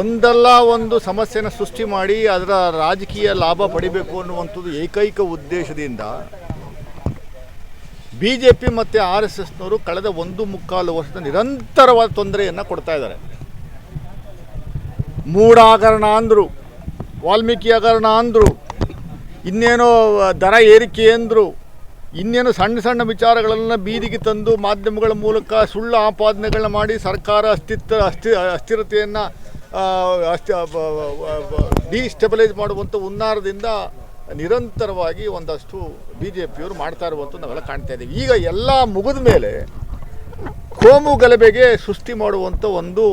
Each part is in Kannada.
ಒಂದಲ್ಲ ಒಂದು ಸಮಸ್ಯೆನ ಸೃಷ್ಟಿ ಮಾಡಿ ಅದರ ರಾಜಕೀಯ ಲಾಭ ಪಡಿಬೇಕು ಅನ್ನುವಂಥದ್ದು ಏಕೈಕ ಉದ್ದೇಶದಿಂದ ಬಿ ಜೆ ಪಿ ಮತ್ತು ಆರ್ ಎಸ್ ಎಸ್ನವರು ಕಳೆದ ಒಂದು ಮುಕ್ಕಾಲು ವರ್ಷದ ನಿರಂತರವಾದ ತೊಂದರೆಯನ್ನು ಕೊಡ್ತಾ ಇದ್ದಾರೆ. ಮೂಢ ಹಗರಣ ಅಂದರು ವಾಲ್ಮೀಕಿ ಹಗರಣ ಅಂದರು, ಇನ್ನೇನೋ ದರ ಏರಿಕೆ ಅಂದರು, ಇನ್ನೇನು ಸಣ್ಣ ಸಣ್ಣ ವಿಚಾರಗಳನ್ನು ಬೀದಿಗೆ ತಂದು ಮಾಧ್ಯಮಗಳ ಮೂಲಕ ಸುಳ್ಳು ಆಪಾದನೆಗಳನ್ನ ಮಾಡಿ ಸರ್ಕಾರ ಅಸ್ತಿತ್ವ, ಅಸ್ಥಿ, ಅಸ್ಥಿರತೆಯನ್ನು ಡಿಸ್ಟೆಬಲೈಸ್ ಮಾಡುವಂಥ ಹುನ್ನಾರದಿಂದ ನಿರಂತರವಾಗಿ ಒಂದಷ್ಟು ಬಿ ಜೆ ಪಿಯವರು ಮಾಡ್ತಾ ಇರುವಂಥ ನಾವೆಲ್ಲ ಕಾಣ್ತಾ ಇದ್ದೀವಿ. ಈಗ ಎಲ್ಲ ಮುಗಿದ ಮೇಲೆ ಕೋಮು ಗಲಭೆಗೆ ಸೃಷ್ಟಿ ಮಾಡುವಂಥ ಒಂದು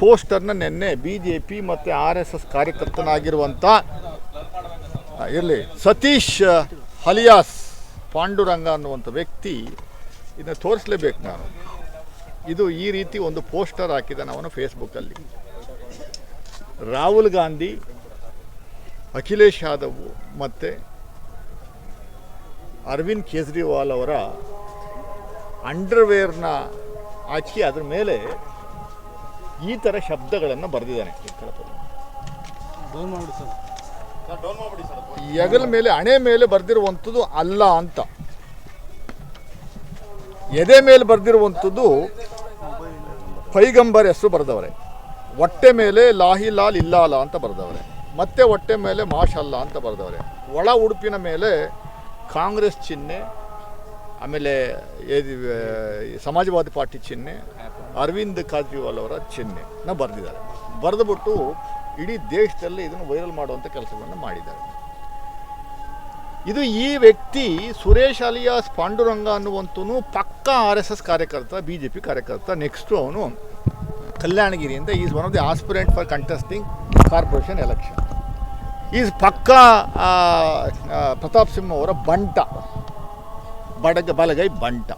ಪೋಸ್ಟರ್ನ ನಿನ್ನೆ ಬಿ ಜೆ ಪಿ ಮತ್ತು ಆರ್ ಎಸ್ ಎಸ್ ಕಾರ್ಯಕರ್ತನಾಗಿರುವಂಥ ಇರಲಿ, ಸತೀಶ್ ಹಲಿಯಾಸ್ ಪಾಂಡುರಂಗ ಅನ್ನುವಂಥ ವ್ಯಕ್ತಿ ಇದನ್ನು ತೋರಿಸ್ಲೇಬೇಕು ನಾನು. ಇದು ಈ ರೀತಿ ಒಂದು ಪೋಸ್ಟರ್ ಹಾಕಿದ್ದಾನೆ ಅವನು ಫೇಸ್ಬುಕ್ಕಲ್ಲಿ ರಾಹುಲ್ ಗಾಂಧಿ, ಅಖಿಲೇಶ್ ಯಾದವ್ ಮತ್ತು ಅರವಿಂದ್ ಕೇಜ್ರಿವಾಲ್ ಅವರ ಅಂಡರ್ವೇರ್ನ ಹಾಕಿ ಅದ್ರ ಮೇಲೆ ಈ ಥರ ಶಬ್ದಗಳನ್ನು ಬರೆದಿದ್ದಾನೆ. ಹೆಗಲ ಮೇಲೆ ಹಣೆ ಮೇಲೆ ಬರೆದಿರುವಂಥದ್ದು ಅಲ್ಲ ಅಂತ. ಎದೆ ಮೇಲೆ ಬರೆದಿರುವಂಥದ್ದು ಪೈಗಂಬರ್ ಹೆಸರು ಬರೆದವ್ರೆ. ಹೊಟ್ಟೆ ಮೇಲೆ ಲಾಹಿ ಲಾಲ್ ಇಲ್ಲಾಲ ಅಂತ ಬರೆದವ್ರೆ. ಮತ್ತೆ ಹೊಟ್ಟೆ ಮೇಲೆ ಮಾಷಲ್ಲ ಅಂತ ಬರೆದವ್ರೆ. ಒಳ ಉಡುಪಿನ ಮೇಲೆ ಕಾಂಗ್ರೆಸ್ ಚಿಹ್ನೆ, ಆಮೇಲೆ ಸಮಾಜವಾದಿ ಪಾರ್ಟಿ ಚಿಹ್ನೆ, ಅರವಿಂದ್ ಕೇಜ್ರಿವಾಲ್ ಅವರ ಚಿಹ್ನೆನ ಬರೆದಿದ್ದಾರೆ. ಬರೆದುಬಿಟ್ಟು ಇಡೀ ದೇಶದಲ್ಲಿ ಇದನ್ನು ವೈರಲ್ ಮಾಡುವಂಥ ಕೆಲಸವನ್ನು ಮಾಡಿದ್ದಾರೆ. ಇದು ಈ ವ್ಯಕ್ತಿ ಸುರೇಶ್ ಅಲಿಯಾಸ್ ಪಾಂಡುರಂಗ ಅನ್ನುವಂತನು ಪಕ್ಕ ಆರ್ ಎಸ್ ಎಸ್ ಕಾರ್ಯಕರ್ತ, ಬಿ ಜೆ ಪಿ ಕಾರ್ಯಕರ್ತ ನೆಕ್ಸ್ಟು ಅವನು ಕಲ್ಯಾಣಗಿರಿಯಿಂದ is one of the aspirant for contesting corporation election. Is ಪಕ್ಕ ಪ್ರತಾಪ್ ಸಿಂಹ ಅವರ ಬಂಟ, ಬಡಗ, ಬಲಗೈ ಬಂಟ.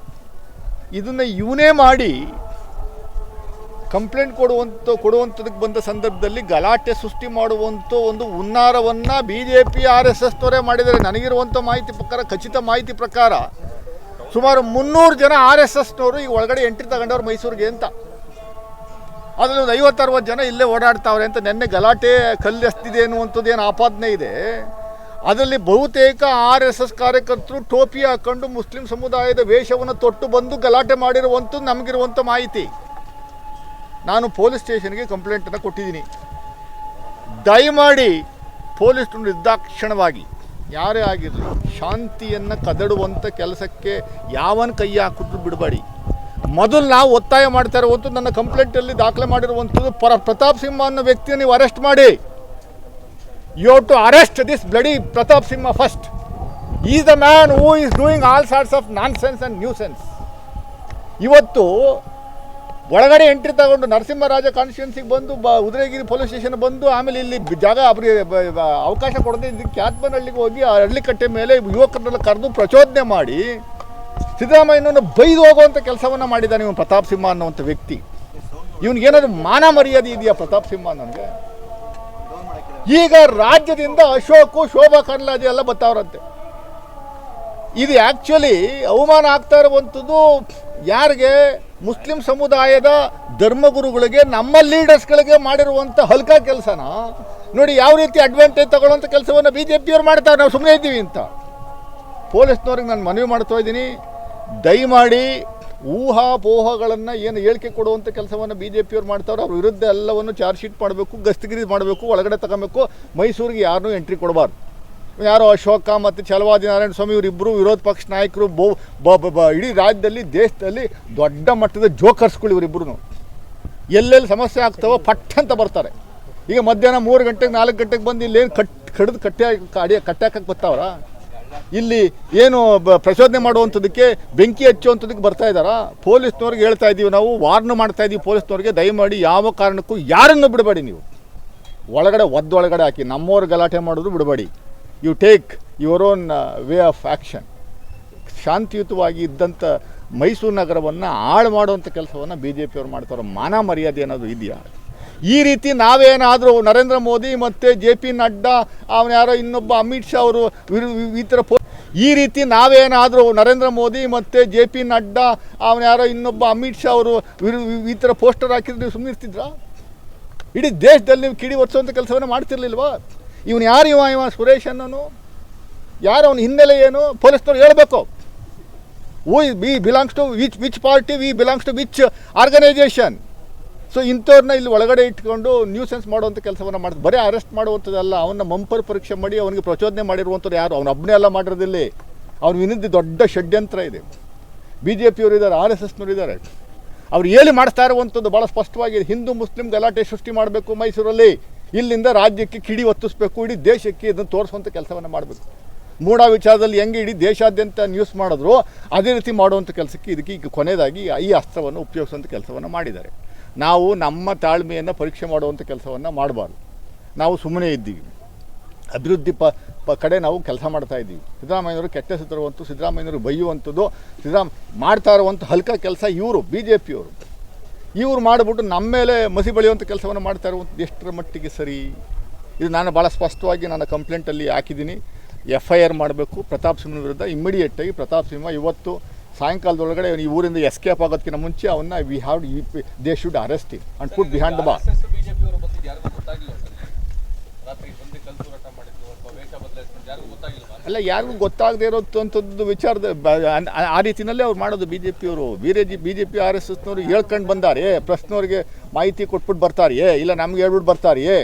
ಇದನ್ನು ಇವನೇ ಮಾಡಿ ಕಂಪ್ಲೇಂಟ್ ಕೊಡುವಂಥ ಕೊಡುವಂಥದಕ್ಕೆ ಬಂದ ಸಂದರ್ಭದಲ್ಲಿ ಗಲಾಟೆ ಸೃಷ್ಟಿ ಮಾಡುವಂಥ ಒಂದು ಹುನ್ನಾರವನ್ನು B J P R S ಎಸ್ನವರೇ ಮಾಡಿದ್ದಾರೆ. ನನಗಿರುವಂಥ ಮಾಹಿತಿ ಪ್ರಕಾರ, ಖಚಿತ ಮಾಹಿತಿ ಪ್ರಕಾರ ಸುಮಾರು ಮುನ್ನೂರು ಜನ ಆರ್ ಎಸ್ ಎಸ್ನವರು ಈಗ ಒಳಗಡೆ ಎಂಟ್ರಿ ತಗೊಂಡವ್ರು ಮೈಸೂರಿಗೆ ಅಂತ. ಅದರಲ್ಲಿ ಒಂದು ಐವತ್ತರವತ್ತು ಜನ ಇಲ್ಲೇ ಓಡಾಡ್ತಾವ್ರೆ ಅಂತ ನೆನ್ನೆ ಗಲಾಟೆ ಕಲ್ಲು ಎಸ್ತಿದೆ ಅನ್ನುವಂಥದ್ದು ಏನು ಆಪಾದನೆ ಇದೆ. ಅದರಲ್ಲಿ ಬಹುತೇಕ ಆರ್ ಎಸ್ ಎಸ್ ಕಾರ್ಯಕರ್ತರು ಟೋಪಿ ಹಾಕೊಂಡು ಮುಸ್ಲಿಂ ಸಮುದಾಯದ ವೇಷವನ್ನು ತೊಟ್ಟು ಬಂದು ಗಲಾಟೆ ಮಾಡಿರುವಂಥದ್ದು ನಮಗಿರುವಂಥ ಮಾಹಿತಿ. ನಾನು ಪೊಲೀಸ್ ಸ್ಟೇಷನ್ಗೆ ಕಂಪ್ಲೇಂಟನ್ನು ಕೊಟ್ಟಿದ್ದೀನಿ. ದಯಮಾಡಿ ಪೊಲೀಸ್ ನಿರ್ದಾಕ್ಷಣವಾಗಿ ಯಾರೇ ಆಗಿರಲಿ, ಶಾಂತಿಯನ್ನು ಕದಡುವಂಥ ಕೆಲಸಕ್ಕೆ ಯಾವನ ಕೈ ಹಾಕಿದ್ರು ಬಿಡಬೇಡಿ. ಮೊದಲು ನಾವು ಒತ್ತಾಯ ಮಾಡ್ತಾ ಇರುವಂಥದ್ದು ನನ್ನ ಕಂಪ್ಲೇಂಟಲ್ಲಿ ದಾಖಲೆ ಮಾಡಿರುವಂಥದ್ದು ಪರ ಪ್ರತಾಪ್ ಸಿಂಹ ಅನ್ನೋ ವ್ಯಕ್ತಿಯನ್ನು ನೀವು ಅರೆಸ್ಟ್ ಮಾಡಿ. You to arrest this bloody Pratap Simha first is the man who is doing all sorts of nonsense and nuisance ಇವತ್ತು ಒಳಗಡೆ ಎಂಟ್ರಿ ತಗೊಂಡು ನರಸಿಂಹರಾಜ ಕಾನ್ಸ್ಟಿಟ್ಯೂನ್ಸಿಗೆ ಬಂದು, ಬ ಉದಯಗಿರಿ ಪೊಲೀಸ್ ಸ್ಟೇಷನ್ ಬಂದು, ಆಮೇಲೆ ಇಲ್ಲಿ ಜಾಗ ಅವ್ರಿಗೆ ಅವಕಾಶ ಕೊಡದೆ ಇದಕ್ಕೆ ಕ್ಯಾತ್ಮನಹಳ್ಳಿಗೆ ಹೋಗಿ ಆ ಹಳ್ಳಿಕಟ್ಟೆ ಮೇಲೆ ಯುವಕರನ್ನೆಲ್ಲ ಕರೆದು ಪ್ರಚೋದನೆ ಮಾಡಿ. ಸಿದ್ದರಾಮಯ್ಯನನ್ನು ಬೈದು ಹೋಗುವಂಥ ಕೆಲಸವನ್ನು ಮಾಡಿದ್ದಾನೆ ಇವನು ಪ್ರತಾಪ್ ಸಿಂಹ ಅನ್ನುವಂಥ ವ್ಯಕ್ತಿ. ಇವನಿಗೇನಾದ್ರು ಮಾನ ಮರ್ಯಾದೆ ಇದೆಯಾ ಪ್ರತಾಪ್ ಸಿಂಹ ನನಗೆ? ಈಗ ರಾಜ್ಯದಿಂದ ಅಶೋಕು, ಶೋಭಾ ಕರ್ಲಾಜೆ ಎಲ್ಲ ಬರ್ತಾವ್ರಂತೆ ಇದು ಆ್ಯಕ್ಚುಲಿ ಅವಮಾನ ಆಗ್ತಾ ಇರುವಂಥದ್ದು ಯಾರಿಗೆ? ಮುಸ್ಲಿಂ ಸಮುದಾಯದ ಧರ್ಮಗುರುಗಳಿಗೆ, ನಮ್ಮ ಲೀಡರ್ಸ್ಗಳಿಗೆ ಮಾಡಿರುವಂಥ ಹಲ್ಕ ಕೆಲಸನ? ನೋಡಿ ಯಾವ ರೀತಿ ಅಡ್ವಾಂಟೇಜ್ ತಗೊಳ್ಳೋಂಥ ಕೆಲಸವನ್ನು ಬಿ ಜೆ ಪಿಯವ್ರು ಮಾಡ್ತಾರೆ, ನಾವು ಸುಮ್ಮನೆ ಇದ್ದೀವಿ ಅಂತ. ಪೊಲೀಸ್ನವ್ರಿಗೆ ನಾನು ಮನವಿ ಮಾಡ್ತಾ ಇದ್ದೀನಿ. ದಯಮಾಡಿ ಊಹಾಪೋಹಗಳನ್ನು ಏನು ಹೇಳಿಕೆ ಕೊಡುವಂಥ ಕೆಲಸವನ್ನು ಬಿ ಜೆ ಪಿಯವ್ರು ಮಾಡ್ತಾವ್ರೆ ಅವ್ರ ವಿರುದ್ಧ ಎಲ್ಲವನ್ನು ಚಾರ್ಜ್ ಶೀಟ್ ಮಾಡಬೇಕು, ಗಸ್ತಗಿರಿ ಮಾಡಬೇಕು, ಒಳಗಡೆ ತಗೊಬೇಕು. ಮೈಸೂರಿಗೆ ಯಾರನ್ನೂ ಎಂಟ್ರಿ ಕೊಡಬಾರ್ದು. ಯಾರೋ ಅಶೋಕ ಮತ್ತು ಚಲವಾದಿ ನಾರಾಯಣ ಸ್ವಾಮಿ ಇವರಿಬ್ಬರು ವಿರೋಧ ಪಕ್ಷ ನಾಯಕರು ಬೋ ಇಡೀ ರಾಜ್ಯದಲ್ಲಿ, ದೇಶದಲ್ಲಿ ದೊಡ್ಡ ಮಟ್ಟದ ಜೋಕರ್ಸ್ಗಳು ಇವರಿಬ್ಬರು ಎಲ್ಲೆಲ್ಲಿ ಸಮಸ್ಯೆ ಆಗ್ತಾವೋ ಪಟ್ಟ ಅಂತ ಬರ್ತಾರೆ. ಈಗ ಮಧ್ಯಾಹ್ನ ಮೂರು ಗಂಟೆಗೆ, ನಾಲ್ಕು ಗಂಟೆಗೆ ಬಂದು ಇಲ್ಲೇನು ಕಟ್, ಕಡ್ದು ಕಟ್ಟಿ ಕಾಡಿಯ ಕಟ್ಟಾಕಕ್ಕೆ ಬರ್ತಾವ್ರ? ಇಲ್ಲಿ ಏನು ಪ್ರಚೋದನೆ ಮಾಡುವಂಥದ್ದಕ್ಕೆ ಬೆಂಕಿ ಹಚ್ಚುವಂಥದ್ದಕ್ಕೆ ಬರ್ತಾ ಇದ್ದಾರಾ? ಪೊಲೀಸ್ನವ್ರಿಗೆ ಹೇಳ್ತಾ ಇದ್ದೀವಿ ನಾವು, ವಾರ್ನ್ ಮಾಡ್ತಾ ಇದ್ದೀವಿ ಪೊಲೀಸ್ನವ್ರಿಗೆ, ದಯಮಾಡಿ ಯಾವ ಕಾರಣಕ್ಕೂ ಯಾರನ್ನು ಬಿಡಬೇಡಿ ನೀವು. ಒಳಗಡೆ ಒದ್ದೊಳಗಡೆ ಹಾಕಿ, ನಮ್ಮವ್ರು ಗಲಾಟೆ ಮಾಡೋದು ಬಿಡಬೇಡಿ. You take your own way of action ಶಾಂತಿಯುತವಾಗಿ ಇದ್ದಂಥ ಮೈಸೂರು ನಗರವನ್ನು ಹಾಳು ಮಾಡುವಂಥ ಕೆಲಸವನ್ನು ಬಿ ಜೆ ಪಿಯವ್ರು ಮಾಡ್ತಾರೆ ಮಾನ ಮರ್ಯಾದೆ ಅನ್ನೋದು ಇದೆಯಾ? ಈ ರೀತಿ ನಾವೇನಾದರೂ ನರೇಂದ್ರ ಮೋದಿ ಮತ್ತು ಜೆ ಪಿ ನಡ್ಡಾ, ಅವನು ಯಾರೋ ಇನ್ನೊಬ್ಬ ಅಮಿತ್ ಶಾ ಅವರು ವಿರು- ಈ ಥರ ಪೋ ಈ ರೀತಿ ನಾವೇನಾದರೂ ನರೇಂದ್ರ ಮೋದಿ ಮತ್ತು ಜೆ ಪಿ ನಡ್ಡಾ, ಅವನ ಯಾರೋ ಇನ್ನೊಬ್ಬ ಅಮಿತ್ ಶಾ ಅವರು ವಿರು- ಈ ಥರ ಪೋಸ್ಟರ್ ಹಾಕಿದ್ರೆ ನೀವು ಸುಮ್ಮನೆ ಇರ್ತಿದ್ರಾ? ಇಡೀ ದೇಶದಲ್ಲಿ ನೀವು ಕಿಡಿ ಒರೆಸುವಂಥ ಕೆಲಸವನ್ನು ಮಾಡ್ತಿರ್ಲಿಲ್ವಾ? ಇವನು ಯಾರು ಇವ ಇವ ಸುರೇಶ್ ಅನ್ನೋನು? ಯಾರು ಅವನ ಹಿನ್ನೆಲೆ ಏನು? ಪೊಲೀಸ್ನವ್ರು ಹೇಳಬೇಕು. We be belongs to which which party we belongs to which organisation so ಇಂಥವ್ರನ್ನ ಇಲ್ಲಿ ಒಳಗಡೆ ಇಟ್ಕೊಂಡು ನ್ಯೂಸೆನ್ಸ್ ಮಾಡುವಂಥ ಕೆಲಸವನ್ನು ಮಾಡ್ತಾರೆ. ಬರೀ ಅರೆಸ್ಟ್ ಮಾಡುವಂಥದ್ದಲ್ಲ ಅವನ್ನ ಮಂಪರ್ ಪರೀಕ್ಷೆ ಮಾಡಿ ಅವನಿಗೆ ಪ್ರಚೋದನೆ ಮಾಡಿರುವಂಥವ್ರು ಯಾರು? ಅವನ ಒಬ್ಬನೇ ಎಲ್ಲ ಮಾಡಿರೋದಿಲ್ಲ. ಅವ್ನ ವಿನಂತಿ ದೊಡ್ಡ ಷಡ್ಯಂತ್ರ ಇದೆ. ಬಿ ಜೆ ಪಿಯವರು ಇದ್ದಾರೆ, ಆರ್ ಎಸ್ ಎಸ್ನವರು ಇದ್ದಾರೆ. ಅವ್ರು ಹೇಳಿ ಮಾಡ್ತಾ ಇರುವಂಥದ್ದು ಭಾಳ ಸ್ಪಷ್ಟವಾಗಿದೆ ಹಿಂದೂ ಮುಸ್ಲಿಂ ಗಲಾಟೆ ಸೃಷ್ಟಿ ಮಾಡಬೇಕು ಮೈಸೂರಲ್ಲಿ. ಇಲ್ಲಿಂದ ರಾಜ್ಯಕ್ಕೆ ಕಿಡಿ ಒತ್ತಿಸ್ಬೇಕು, ಇಡೀ ದೇಶಕ್ಕೆ ಇದನ್ನು ತೋರಿಸುವಂಥ ಕೆಲಸವನ್ನು ಮಾಡಬೇಕು. ಮೂಢ ವಿಚಾರದಲ್ಲಿ ಹೆಂಗೆ ಇಡೀ ದೇಶಾದ್ಯಂತ ನ್ಯೂಸ್ ಮಾಡಿದ್ರು, ಅದೇ ರೀತಿ ಮಾಡುವಂಥ ಕೆಲಸಕ್ಕೆ ಇದಕ್ಕೆ ಈಗ ಕೊನೆಯದಾಗಿ ಈ ಅಸ್ತ್ರವನ್ನು ಉಪಯೋಗಿಸುವಂಥ ಕೆಲಸವನ್ನು ಮಾಡಿದ್ದಾರೆ. ನಾವು ನಮ್ಮ ತಾಳ್ಮೆಯನ್ನು ಪರೀಕ್ಷೆ ಮಾಡುವಂಥ ಕೆಲಸವನ್ನು ಮಾಡಬಾರ್ದು. ನಾವು ಸುಮ್ಮನೆ ಇದ್ದೀವಿ. ಅಭಿವೃದ್ಧಿ ಪ ಪ ಕಡೆ ನಾವು ಕೆಲಸ ಮಾಡ್ತಾ ಇದ್ದೀವಿ. ಸಿದ್ದರಾಮಯ್ಯನವರು ಕೆಟ್ಟ ಹೆಸರು ಸಿದ್ದರಾಮಯ್ಯವರು ಬೈಯುವಂಥದ್ದು ಸಿದ್ದರಾಮ, ಮಾಡ್ತಾ ಇರುವಂಥ ಹಲ್ಕ ಕೆಲಸ ಇವರು ಬಿ ಜೆ ಪಿಯವರು ಇವರು ಮಾಡಿಬಿಟ್ಟು ನಮ್ಮ ಮೇಲೆ ಮಸಿ ಬೆಳೆಯುವಂಥ ಕೆಲಸವನ್ನು ಮಾಡ್ತಾ ಇರುವಂಥದ್ದು ಎಷ್ಟರ ಮಟ್ಟಿಗೆ ಸರಿ? ಇದು ನಾನು ಭಾಳ ಸ್ಪಷ್ಟವಾಗಿ ನನ್ನ ಕಂಪ್ಲೇಂಟಲ್ಲಿ ಹಾಕಿದ್ದೀನಿ. ಎಫ್ ಐ ಆರ್ ಮಾಡಬೇಕು. ಪ್ರತಾಪ್ ಸಿಂಹನ ವಿರುದ್ಧ ಇಮ್ಮಿಡಿಯೇಟಾಗಿ ಪ್ರತಾಪ್ ಸಿಂಹ ಇವತ್ತು ಸಾಯಂಕಾಲದೊಳಗಡೆ ಈ ಊರಿಂದ ಎಸ್ಕೇಪ್ ಆಗೋದಕ್ಕಿಂತ ಮುಂಚೆ ಅವನ್ನ we have they should arrest and put behind the bar ಅಲ್ಲ ಯಾರಿಗೂ ಗೊತ್ತಾಗದೇ ಇರೋಂಥದ್ದು ವಿಚಾರದ ಆ- ರೀತಿಯಲ್ಲೇ ಅವ್ರು ಮಾಡೋದು ಬಿ ಜೆ ಪಿಯವರು BJP G B J P R S ಎಸ್ನವರು ಹೇಳ್ಕೊಂಡು ಬಂದಾರೆ ಪ್ರಶ್ನವ್ರಿಗೆ ಮಾಹಿತಿ ಕೊಟ್ಬಿಟ್ಟು ಬರ್ತಾರೆಯೇ ಇಲ್ಲ ನಮ್ಗೆ ಹೇಳ್ಬಿಟ್ಟು ಬರ್ತಾರೆಯೇ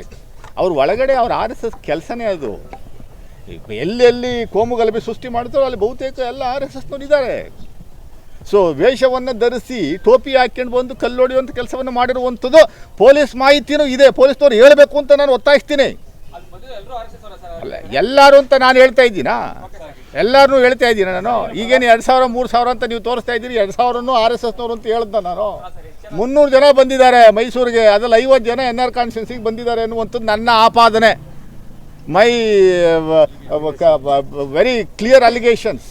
ಅವ್ರ ಒಳಗಡೆ ಅವ್ರ ಆರ್ ಎಸ್ ಎಸ್ ಕೆಲಸನೇ ಅದು. ಎಲ್ಲೆಲ್ಲಿ ಕೋಮು ಗಲಭೆ ಸೃಷ್ಟಿ ಮಾಡ್ತಾರೋ ಅಲ್ಲಿ ಬಹುತೇಕ ಎಲ್ಲ ಆರ್ ಎಸ್ ಎಸ್ನವ್ರು ಇದ್ದಾರೆ ಸೊ ವೇಷವನ್ನು ಧರಿಸಿ ಟೋಪಿ ಹಾಕ್ಕೊಂಡು ಬಂದು ಕಲ್ಲೊಡೆಯುವಂಥ ಕೆಲಸವನ್ನು ಮಾಡಿರುವಂಥದ್ದು ಪೊಲೀಸ್ ಮಾಹಿತಿನೂ ಇದೆ. ಪೊಲೀಸ್ನವ್ರು ಹೇಳಬೇಕು ಅಂತ ನಾನು ಒತ್ತಾಯಿಸ್ತೀನಿ. ಅಲ್ಲಿ, ಎಲ್ಲರೂ ಅಂತ ನಾನು ಹೇಳ್ತಾ ಇದ್ದೀನಾ? ಎಲ್ಲರೂ ಹೇಳ್ತಾ ಇದ್ದೀನಿ ನಾನು? ಈಗೇನು ಎರಡು ಸಾವಿರ, ಮೂರು ಸಾವಿರ ಅಂತ ನೀವು ತೋರಿಸ್ತಾ ಇದ್ದೀರಿ? ಎರಡು ಸಾವಿರನೂ ಆರ್ ಎಸ್ ಎಸ್ನವರು ಅಂತ ಹೇಳ್ದ ನಾನು. ಮುನ್ನೂರು ಜನ ಬಂದಿದ್ದಾರೆ ಮೈಸೂರಿಗೆ. ಅದರಲ್ಲಿ ಐವತ್ತು ಜನ ಎನ್ ಆರ್ ಕಾನ್ಸ್ಟಿಟ್ಯೂನ್ಸಿಗೆ ಬಂದಿದ್ದಾರೆ ಅನ್ನುವಂಥದ್ದು ನನ್ನ ಆಪಾದನೆ. My very clear allegations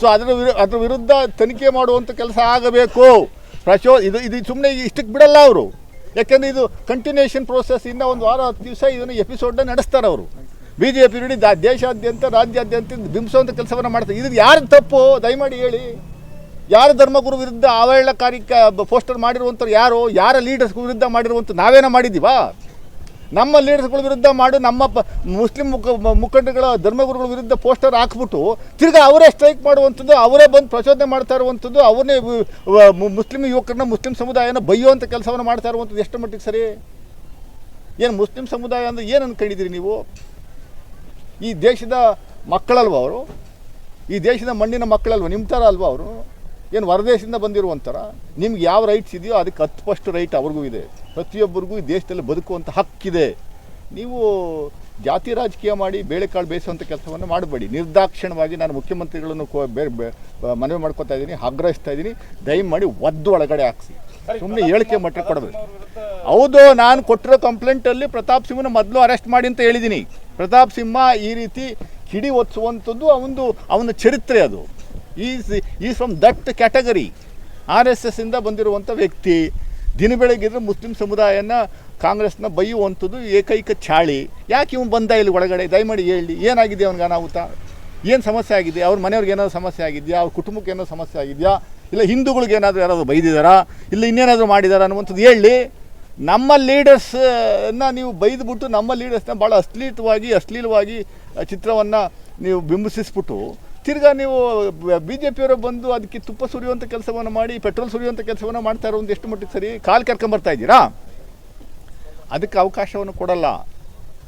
so ಅದರ ಅದ್ರ ವಿರುದ್ಧ ತನಿಖೆ ಮಾಡುವಂಥ ಕೆಲಸ ಆಗಬೇಕು. ಪ್ರಚೋ, ಇದು ಇದು ಸುಮ್ಮನೆ ಇಷ್ಟಕ್ಕೆ ಬಿಡಲ್ಲ ಅವರು. ಯಾಕೆಂದರೆ ಇದು ಕಂಟಿನ್ಯೂಷನ್ ಪ್ರೋಸೆಸ್ ಇಂದ ಒಂದು ವಾರ, ಹತ್ತು ದಿವಸ ಇದನ್ನು ಎಪಿಸೋಡ್ನ ನಡೆಸ್ತಾರೆ ಅವರು. ಬಿ ಜೆ ಪಿ ದಾ- ದೇಶಾದ್ಯಂತ, ರಾಜ್ಯಾದ್ಯಂತ ಬಿಂಬಿಸುವಂಥ ಕೆಲಸವನ್ನು ಮಾಡ್ತಾರೆ. ಇದು ಯಾರು ತಪ್ಪು? ದಯಮಾಡಿ ಹೇಳಿ. ಯಾರು ಧರ್ಮಗುರು ವಿರುದ್ಧ ಅವಹೇಳನಕಾರಿ ಪೋಸ್ಟರ್ ಮಾಡಿರುವಂಥವ್ರು ಯಾರು? ಯಾರ ಲೀಡರ್ಸ್ ವಿರುದ್ಧ ಮಾಡಿರುವಂಥ ನಾವೇನೋ ಮಾಡಿದ್ದೀವಾ? ನಮ್ಮ ಲೀಡರ್ಸ್ಗಳ ವಿರುದ್ಧ ಮಾಡಿ, ನಮ್ಮ ಮುಸ್ಲಿಂ ಮುಖ ಮುಖಂಡಗಳ ಧರ್ಮಗುರುಗಳ ವಿರುದ್ಧ ಪೋಸ್ಟರ್ ಹಾಕ್ಬಿಟ್ಟು ತಿರ್ಗಿ ಅವರೇ ಸ್ಟ್ರೈಕ್ ಮಾಡುವಂಥದ್ದು, ಅವರೇ ಬಂದು ಪ್ರಚೋದನೆ ಮಾಡ್ತಾ ಇರುವಂಥದ್ದು ಅವರೇ ಮುಸ್ಲಿಂ ಯುವಕರನ್ನ ಮುಸ್ಲಿಂ ಸಮುದಾಯನ ಬೈಯುವಂಥ ಕೆಲಸವನ್ನು ಮಾಡ್ತಾ ಇರುವಂಥದ್ದು ಎಷ್ಟು ಮಟ್ಟಿಗೆ ಸರಿ? ಏನು ಮುಸ್ಲಿಂ ಸಮುದಾಯ ಅಂದರೆ ಏನು ಅಂದ್ಕೊಂಡಿದ್ದೀರಿ ನೀವು? ಈ ದೇಶದ ಮಕ್ಕಳಲ್ವ ಅವರು? ಈ ದೇಶದ ಮಣ್ಣಿನ ಮಕ್ಕಳಲ್ವ ನಿಮ್ಮ ಥರ ಅಲ್ವಾ ಅವರು? ಏನು ಹೊರದೇಶದಿಂದ ಬಂದಿರುವಂಥರ, ನಿಮ್ಗೆ ಯಾವ ರೈಟ್ಸ್ ಇದೆಯೋ ಅದಕ್ಕೆ ಹತ್ತು ಫಸ್ಟ್ ರೈಟ್ ಅವ್ರಿಗೂ ಇದೆ. ಪ್ರತಿಯೊಬ್ಬರಿಗೂ ಈ ದೇಶದಲ್ಲಿ ಬದುಕುವಂಥ ಹಕ್ಕಿದೆ. ನೀವು ಜಾತಿ ರಾಜಕೀಯ ಮಾಡಿ ಬೇಳೆಕಾಳು ಬೇಯಿಸುವಂಥ ಕೆಲಸವನ್ನು ಮಾಡಬೇಡಿ. ನಿರ್ದಾಕ್ಷಿಣ್ಯವಾಗಿ ನಾನು ಮುಖ್ಯಮಂತ್ರಿಗಳನ್ನು ಮನವಿ ಮಾಡ್ಕೊತಾ ಇದ್ದೀನಿ, ಆಗ್ರಹಿಸ್ತಾ ಇದ್ದೀನಿ. ದಯಮಾಡಿ ಒದ್ದು ಒಳಗಡೆ ಹಾಕ್ಸಿ. ಸುಮ್ಮನೆ ಹೇಳಿಕೆ ಮಟ್ಟ ಕೊಡಬೇಕು ಹೌದು, ನಾನು ಕೊಟ್ಟಿರೋ ಕಂಪ್ಲೇಂಟಲ್ಲಿ ಪ್ರತಾಪ್ ಸಿಂಹನ ಮೊದಲು ಅರೆಸ್ಟ್ ಮಾಡಿ ಅಂತ ಹೇಳಿದ್ದೀನಿ. ಪ್ರತಾಪ್ ಸಿಂಹ ಈ ರೀತಿ ಕಿಡಿ ಒತ್ಸುವಂಥದ್ದು ಅವನದು ಅವನ ಚರಿತ್ರೆ ಅದು. Is is from that category. R S ಎಸ್ಸಿಂದ ಬಂದಿರುವಂಥ ವ್ಯಕ್ತಿ, ದಿನ ಬೆಳಗಿದ್ರೆ ಮುಸ್ಲಿಂ ಸಮುದಾಯನ ಕಾಂಗ್ರೆಸ್ನ ಬೈಯುವಂಥದ್ದು ಏಕೈಕ ಚಾಳಿ ಯಾಕೆ ಇವನು ಬಂದ ಇಲ್ಲಿ ಒಳಗಡೆ? ದಯಮಾಡಿ ಹೇಳಿ. ಏನಾಗಿದೆ ಅವ್ನಿಗೆ ಅನಾಹುತ? ಏನು ಸಮಸ್ಯೆ ಆಗಿದೆ? ಅವ್ರ ಮನೆಯವ್ರಿಗೆ ಏನಾದ್ರು ಸಮಸ್ಯೆ ಆಗಿದೆಯಾ? ಅವ್ರ ಕುಟುಂಬಕ್ಕೆ ಏನೋ ಸಮಸ್ಯೆ ಆಗಿದೆಯಾ? ಇಲ್ಲ ಹಿಂದೂಗಳಿಗೆ ಏನಾದರೂ ಯಾರಾದರೂ ಬೈದಿದ್ದಾರಾ ಇಲ್ಲ ಇನ್ನೇನಾದರೂ ಮಾಡಿದಾರಾ ಅನ್ನುವಂಥದ್ದು ಹೇಳಿ. ನಮ್ಮ ಲೀಡರ್ಸ್ನ ನೀವು ಬೈದ್ಬಿಟ್ಟು ನಮ್ಮ ಲೀಡರ್ಸ್ನ ಭಾಳ ಅಶ್ಲೀಲವಾಗಿ ಅಶ್ಲೀಲವಾಗಿ ಚಿತ್ರವನ್ನು ನೀವು ಬಿಂಬಿಸಿಸ್ಬಿಟ್ಟು ತಿರ್ಗಾ ನೀವು ಬಿ ಜೆ ಪಿಯವರು ಬಂದು ಅದಕ್ಕೆ ತುಪ್ಪ ಸುರಿಯುವಂಥ ಕೆಲಸವನ್ನು ಮಾಡಿ, ಪೆಟ್ರೋಲ್ ಸುರಿಯುವಂಥ ಕೆಲಸವನ್ನು ಮಾಡ್ತಾ ಇರೋದು ಎಷ್ಟು ಮಟ್ಟಿಗೆ ಸರಿ ಕಾಲು ಕರ್ಕೊಂಬರ್ತಾ ಇದ್ದೀರಾ? ಅದಕ್ಕೆ ಅವಕಾಶವನ್ನು ಕೊಡಲ್ಲ.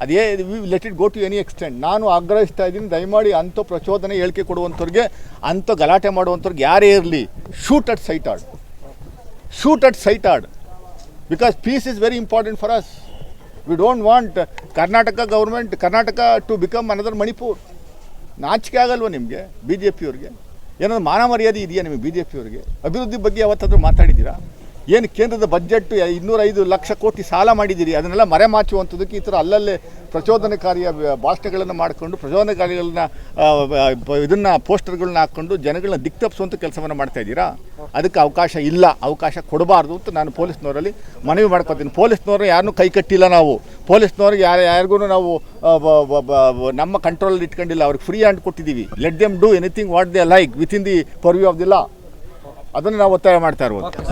ಅದೇ we let it go to any extent ನಾನು ಆಗ್ರಹಿಸ್ತಾ ಇದ್ದೀನಿ, ದಯಮಾಡಿ ಅಂಥ ಪ್ರಚೋದನೆ, ಹೇಳಿಕೆ ಕೊಡುವಂಥವ್ರಿಗೆ, ಅಂಥ ಗಲಾಟೆ ಮಾಡುವಂಥವ್ರಿಗೆ ಯಾರೇ ಇರಲಿ shoot at site add shoot at site add because piece is very important for us we don't want Karnataka government Karnataka to become another Manipur ನಾಚಿಕೆ ಆಗಲ್ವ ನಿಮಗೆ? ಬಿ ಜೆ ಪಿಯವ್ರಿಗೆ ಏನಾದ್ರು ಮಾನ ಮರ್ಯಾದೆ ಇದೆಯಾ ನಿಮಗೆ ಬಿ ಜೆ ಪಿಯವ್ರಿಗೆ ಅಭಿವೃದ್ಧಿ ಬಗ್ಗೆ ಯಾವತ್ತಾದರೂ ಮಾತಾಡಿದ್ದೀರಾ? ಏನು ಕೇಂದ್ರದ ಬಜೆಟ್ ಇನ್ನೂರೈದು ಲಕ್ಷ ಕೋಟಿ ಸಾಲ ಮಾಡಿದ್ದೀರಿ, ಅದನ್ನೆಲ್ಲ ಮರೆಮಾಚುವಂಥದ್ದಕ್ಕೆ ಈ ಥರ ಅಲ್ಲಲ್ಲೇ ಪ್ರಚೋದನಕಾರಿಯ ಭಾಷಣಗಳನ್ನು ಮಾಡಿಕೊಂಡು, ಪ್ರಚೋದನಕಾರಿಗಳನ್ನ ಇದನ್ನು ಪೋಸ್ಟರ್ಗಳನ್ನ ಹಾಕ್ಕೊಂಡು ಜನಗಳನ್ನ ದಿಕ್ತಪ್ಪಿಸುವಂಥ ಕೆಲಸವನ್ನು ಮಾಡ್ತಾ ಇದ್ದೀರಾ? ಅದಕ್ಕೆ ಅವಕಾಶ ಇಲ್ಲ, ಅವಕಾಶ ಕೊಡಬಾರ್ದು ಅಂತ ನಾನು ಪೊಲೀಸ್ನವರಲ್ಲಿ ಮನವಿ ಮಾಡ್ಕೊತೀನಿ. ಪೊಲೀಸ್ನವರು ಯಾರನ್ನೂ ಕೈ ಕಟ್ಟಿಲ್ಲ ನಾವು. ಪೊಲೀಸ್ನವ್ರಿಗೆ ಯಾರು, ಯಾರಿಗೂ ನಾವು ನಮ್ಮ ಕಂಟ್ರೋಲಲ್ಲಿ ಇಟ್ಕೊಂಡಿಲ್ಲ. ಅವ್ರಿಗೆ ಫ್ರೀ ಹ್ಯಾಂಡ್ ಕೊಟ್ಟಿದ್ದೀವಿ. Let them do anything what they like within the purview of the law ಅದನ್ನು ನಾವು ಒತ್ತಾಯ ಮಾಡ್ತಾ ಇರ್ಬೋದು